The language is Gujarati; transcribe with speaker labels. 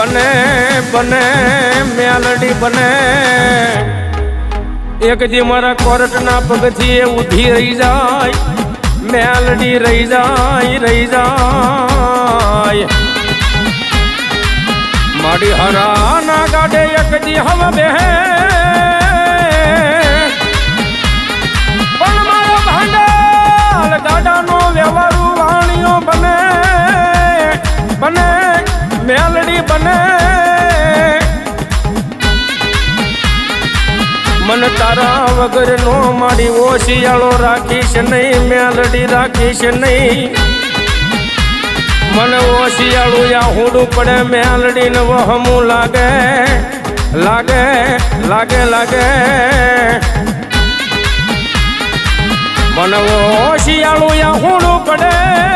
Speaker 1: બને બને મ્યાલડી બને. એક જે મારા કોર્ટના પગથી ઉધી રહી જાય, મેલડી રહી જાય રહી જાય. મારી હરાના ગાડે એક દી હવ બને. મન તારા વગર નો મારી ઓશિયાળો રાખીશ નહીં, મેલડી રાખીશ નહીં. મને યા હુડું પડે મેલડી ને વહમું લાગે લાગે લાગે લાગે. મને ઓશિયાળું